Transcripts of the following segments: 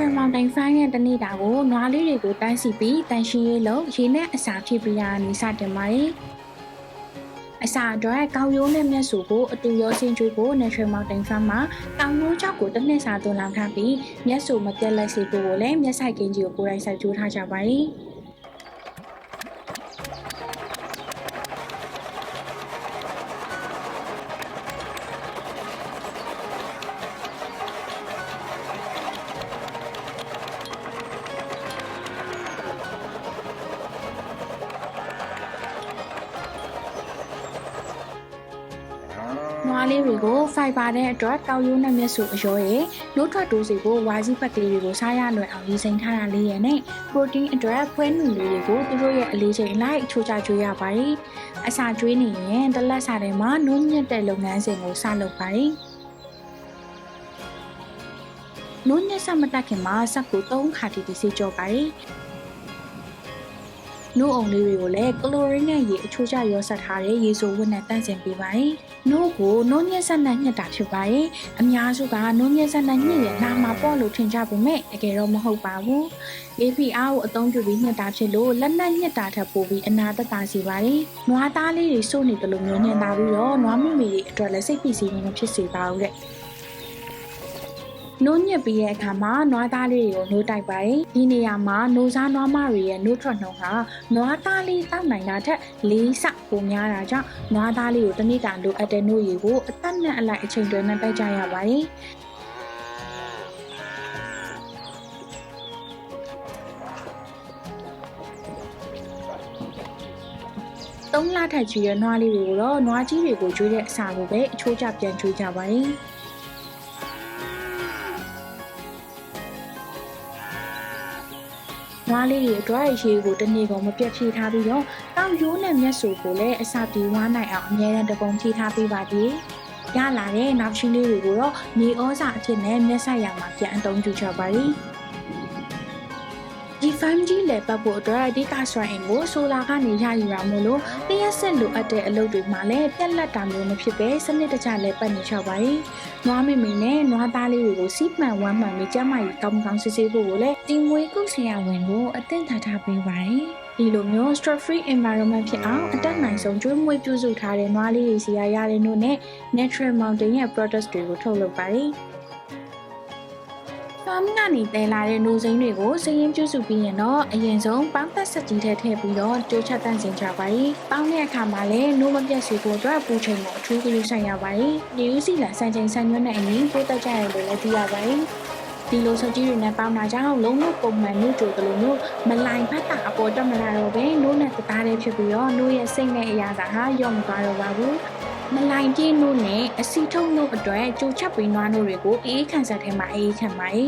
Natural Mountain Fine ရဲ့တနေ့တာကိုနွားလေးတွေကိုတန်းစီပြီးတန်ရှင်းရေးလုပ်ရေနဲ့အစာဖြစ်ပြီးရနေစတင်ပါတယ်။အစာအတွက်ကောက်ရိုးနဲ့မျက်စုကိုအတူရောစင်းကျွေးဖို့ Natural Mountain Farm မှာကောက်ရိုးကြောက်ကိုတစ်နှစ်စာသွန်လောင်းထားပြီးမျက်စုမပြတ်လက်စေဖို့ကိုလည်းမျက်စိုက်ကင်းကြီးကိုကိုယ်တိုင်စိုက်ကြိုးထားကြပါတယ်။ နွားလေးတွေကိုဖိုင်ဘာတဲ့အတွက်ကောက်ရိုးနဲ့မျက်စုအရောရယ်နိုးထွက်တိုးစီကိုဝါစီပတ်ကလေးတွေကိုစားရလွယ်အောင်ရည်စိမ်ထားတာလေးရယ်နဲ့ပရိုတင်းအတွက်ဖွဲနူလေးတွေကိုသူတို့ရဲ့အလေးချိန်အလိုက်ချိုးချကျွေးရပါတယ်။အစာကျွေးနေရင်တလက်စာထဲမှာနိုးညက်တဲ့လုပ်ငန်းစဉ်ကိုစလုပ်ပါတယ်။နိုးညက်စမတက်ခင်မှာစက်ကို၃ခါတီတီစီကြောပါတယ်။ နို့အုံလေးတွေကိုလည်းကလိုရင်းနဲ့ရေအချိုးကျရောဆက်ထားတဲ့ရေဆိုးဝတ်နဲ့တန့်စင်ပေးပါတယ်။နို့ကိုနို့ညက်ဆက်နဲ့ညှက်တာဖြစ်ပါတယ်။အများစုကနို့ညက်ဆက်နဲ့ညှက်ရင်နာမှာပေါ့လို့ထင်ကြပေမဲ့တကယ်တော့မဟုတ်ပါဘူး။ APR ကိုအသုံးပြုပြီးညှက်တာဖြစ်လို့လက်နက်ညှက်တာထက်ပိုပြီးအနာသက်သာစေပါတယ်။နွားသားလေးတွေစိုးနေတယ်လို့မျိုးညင်တာပြီးတော့နွားမိမိတွေအတွက်လည်းစိတ်ပီစီနေမဖြစ်စေပါဘူးတဲ့။ နိုးညစ်ပြီးတဲ့အခါမှာနွားသားလေးတွေကိုနိုးတိုက်ပါတယ်ဒီနေရာမှာနိုးစားနွားမတွေရဲ့နိုးထွက်နှုန်းဟာနွားသားလေးတောက်နိုင်တာထက်လေးဆပိုများတာကြောင့်နွားသားလေးကိုတစ်နေ့တာလိုအပ်တဲ့နိုးရည်ကိုအသက်နဲ့အလိုက်အချိန်တွင်းနဲ့တိုက်ကြရပါတယ်သုံးလထက်ကြီးတဲ့နွားလေးတွေကိုတော့နွားကြီးတွေကိုကျွေးတဲ့အစာကိုပဲအချိုးကျပြန်ကျွေးကြပါတယ်။ နွားလေးတွေအတွက်ရေကိုတစ်နေ့ကုန်မပြတ်ဖြေးထားပြီးတော့တောင်ရိုးနဲ့မျက်စုကိုလည်းအစာပြေဝါးနိုင်အောင်အမြဲတမ်းတပုံဖြေးထားပေးပါသေး။ရလာတဲ့နောက်ချင်းလေးတွေကိုတော့နေဩစာအဖြစ်နဲ့မျက်စိုက်ရမှာပြန်အသုံးပြုကြပါလိမ့်။ဒီ 5G လေပတ်ဖို့အတွက်ဒေတာစွမ်းအင်ကိုဆိုလာကနေရယူရမို့လို့တရက်ဆက်လိုအပ်တဲ့အလုပ်တွေမှာလည်းပြက်လက်တာမျိုးမဖြစ်ပဲစနစ်တကျလဲပတ်နေချပါရင်နွားမိမိနဲ့နွားသားလေးတွေကိုစီးမှန်ဝမ်းမှန်ပြီးကျမကြီးကောင်းကောင်းစစ်ဆေးဖို့ကိုလည်းတင်မွေးကုဆရာဝန်ကိုအသင့်ထားထားပေးပါတယ်ဒီလိုမျိုး stress free environment ဖြစ်အောင်အတက်နိုင်ဆုံးကျွေးမွေးပြုစုထားတဲ့နွားလေးတွေစီရရတဲ့နို့နဲ့ natural mountain ရဲ့ products တွေကိုထုတ်လုပ်ပါတယ် farm ကနေတဲလာတဲ့နိုးစိမ်းတွေကိုစရင်ပြုစုပြီးရင်တော့အရင်ဆုံးပေါင်းသက်စက်ကြီးထဲထည့်ပြီးတော့တိုးချက်တန့်စင်ကြပါရီ။ပေါင်းတဲ့အခါမှာလည်းနိုးမပြတ်စေဖို့အတွက်ပူချိန်ကိုအထူးဂရုစိုက်ရပါရီ။ဒီဥစီလာစံချိန်စံညွှန်းနဲ့အညီပိုးတက်ကြရလို့လည်းသိရပါရီ။ဒီလိုစက်ကြီးတွေနဲ့ပေါင်းတာကြောင့်လုံးလုံးပုံမှန်နိုးကြိုတယ်လို့မျိုးမလိုင်ဖတ်တာအပေါ်တက်မလာတော့ပဲနိုးနဲ့တသားလေးဖြစ်ပြီးတော့နိုးရဲ့စိတ်နဲ့အရာသာဟာရော့မသွားတော့ပါဘူး။ မလိုင်ပြင်းနို့နဲ့အစီထုံနို့အတွက်ကြိုချက်ပြီးနွားနို့တွေကိုအေးခန့်ဆက်ထဲမှာအေးခန့်ပါ යි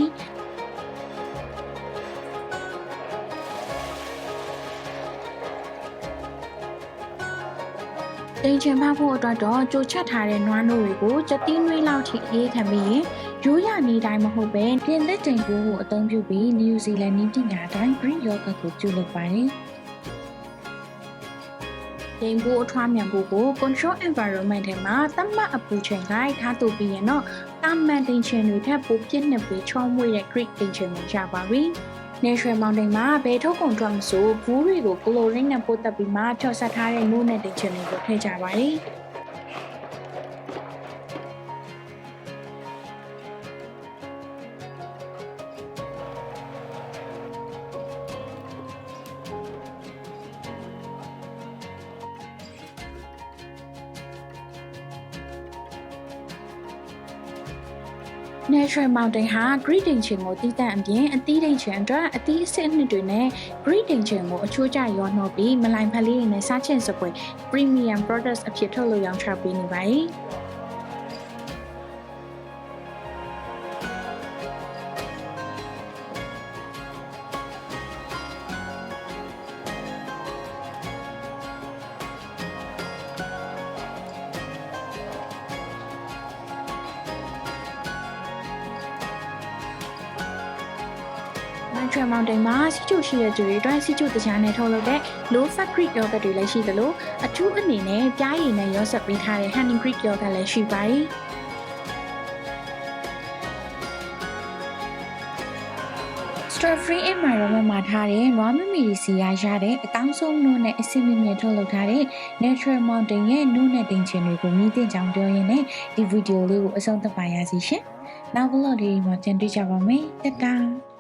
တိမ်ချင်ဖောက်ဖို့အတွက်တော့ကြိုချက်ထားတဲ့နွားနို့တွေကိုကြက်တီးနွေးလောက်ထိအေးခံပြီးရင်ရိုးရနေတိုင်းမဟုတ်ပဲပြင်သစ်တိမ်ကိုကိုအသုံးပြုပြီးနယူးဇီလန်နည်းပညာတိုင်း Greek yogurt ကိုပြုလုပ်ပါတယ်။ တိမ်ဖို့အထွားမြန်ဖို့ကို control environment ထဲမှာသတ်မှတ်အပူချိန်ကိုထားတူပြီးရင်တော့တာမန်တိမ်ချင်တွေထက်ပိုပြည့်နှစ်ပြီးချောမွေ့တဲ့ Greek တိမ်ချင်ကိုရပါပြီ။ Natural Mountain မှာဘယ်ထုတ်ကုန်ထွက်မဆိုဘူးတွေကို chlorine နဲ့ပို့တက်ပြီးမှဖြော့ဆက်ထားတဲ့နို့နဲ့တင်ချင်တွေကိုထည့်ကြပါတယ်။ Natural Mountain ဟာ Great Diction ကိုတည်တံ့အပြင်အသီးဒိန်ချင်အတွက်အသီးအဆစ်အနှစ်တွေနဲ့ Great Diction ကိုအချိုးကျရောနှောပြီးမလိုင်ဖက်လေးတွေနဲ့စားချင်စပွဲ Premium Products အဖြစ်ထုတ်လုပ်ရောင်းချပေးနေပါတယ်။ Natural Mountain မှာစီချိုရှိတဲ့သူတွေအတွက်စီချိုတရားနဲ့ထုတ်လုပ်တဲ့ low fat Greek yogurt တွေလည်းရှိသလိုအထူးအနေနဲ့ပြားရည်နဲ့ရောစပ်ပေးထားတဲ့ honey Greek yogurt လည်းရှိပါတယ်။ Extra Free Environment မှာထားတဲ့ raw memory စီရရတဲ့အကောင်းဆုံးနှုတ်နဲ့အစီအမီမြင့်ထုတ်လုပ်ထားတဲ့ Natural Mountain ရဲ့နှုတ်နဲ့တင်ချင်တွေကိုမြည်တင်ကြောင်ပြောရင်းနဲ့ဒီဗီဒီယိုလေးကိုအဆုံးသတ်ပါရစီရှင်။နောက်ဘလော့လေးမှာပြန်တွေ့ကြပါမယ်။တက်တာ။